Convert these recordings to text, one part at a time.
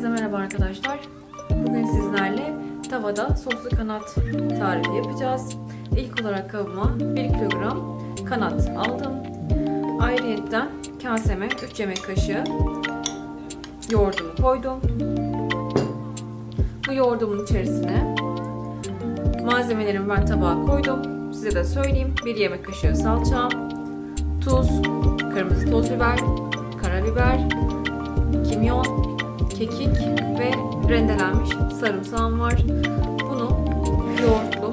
Herkese merhaba arkadaşlar. Bugün sizlerle tavada soslu kanat tarifi yapacağız. İlk olarak kabıma 1 kilogram kanat aldım. Ayrıyetten kaseme 3 yemek kaşığı yoğurdumu koydum. Bu yoğurdumun içerisine malzemelerimi ben tabağa koydum. Size de söyleyeyim. 1 yemek kaşığı salça, tuz, kırmızı toz biber, karabiber, kimyon, kekik ve rendelenmiş sarımsağım var. Bunu yoğurtlu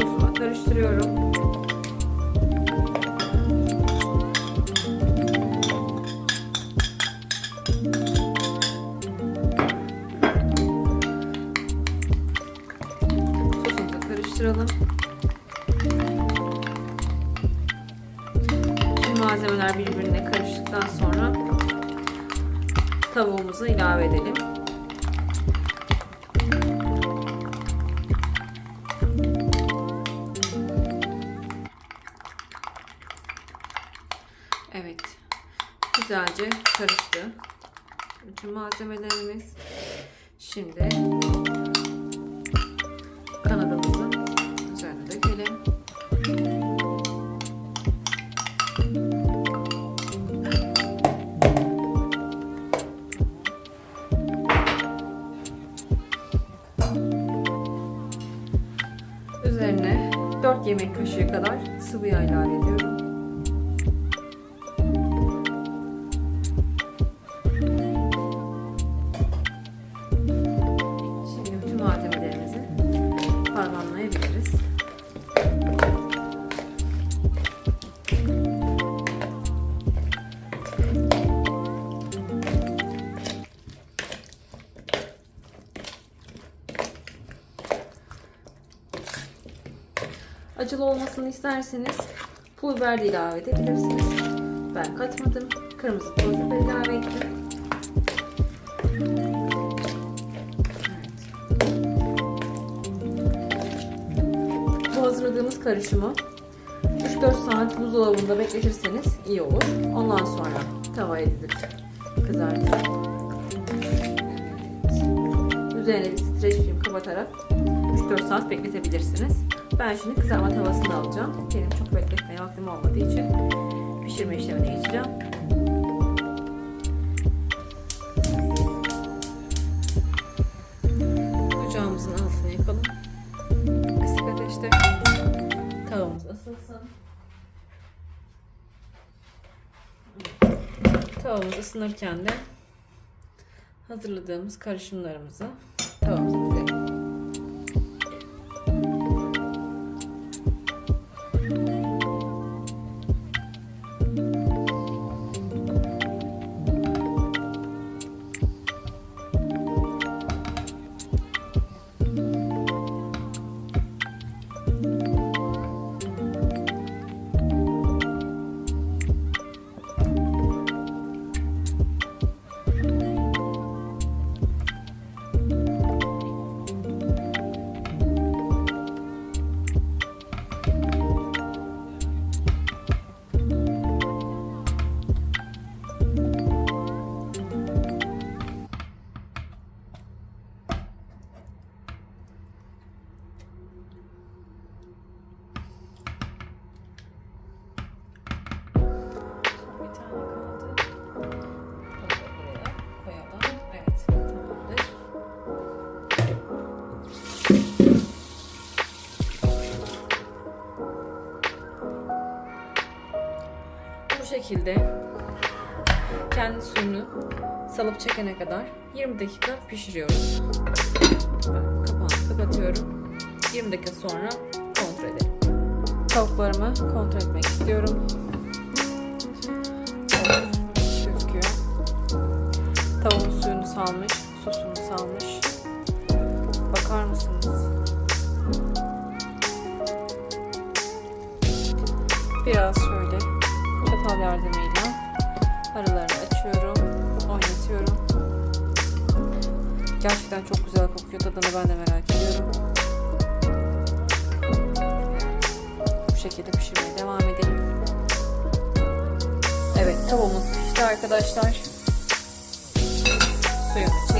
sosuma karıştırıyorum. Sosumuzu karıştıralım. Tüm malzemeler birbirine karıştıktan sonra tavuğumuzu ilave edelim. Evet. Güzelce karıştı. Bütün malzemelerimiz. Şimdi kanadımızı yemek kaşığı kadar sıvı yağ ilave ediyorum. Acılı olmasını isterseniz pul biber de ilave edebilirsiniz. Ben katmadım. Kırmızı toz biber ilave ettim. Evet. Bu hazırladığımız karışımı 3-4 saat buzdolabında bekletirseniz iyi olur. Ondan sonra tavaya dizip kızartın. Üzerine bir streç film kapatarak 3-4 saat bekletebilirsiniz. Ben şimdi kızarma tavasını alacağım. Benim çok bekletmeye vaktim olmadığı için pişirme işlemine geçeceğim. Ocağımızın altını yakalım. Kısık ateşte tavamız ısınsın. Tavamız ısınırken de hazırladığımız karışımlarımızı tavamıza şekilde kendi suyunu salıp çekene kadar 20 dakika pişiriyoruz. Ben kapağını kapatıyorum. 20 dakika sonra kontrol edelim. Tavuklarımı kontrol etmek istiyorum. Evet, gözüküyor. Tavuğun suyunu salmış, sosunu salmış. Bakar mısınız? Biraz şöyle yardımıyla aralarını açıyorum, oynatıyorum. Gerçekten çok güzel kokuyor. Tadını ben de merak ediyorum. Bu şekilde pişirmeye devam edelim. Evet tavuğumuz pişti arkadaşlar. Suyunu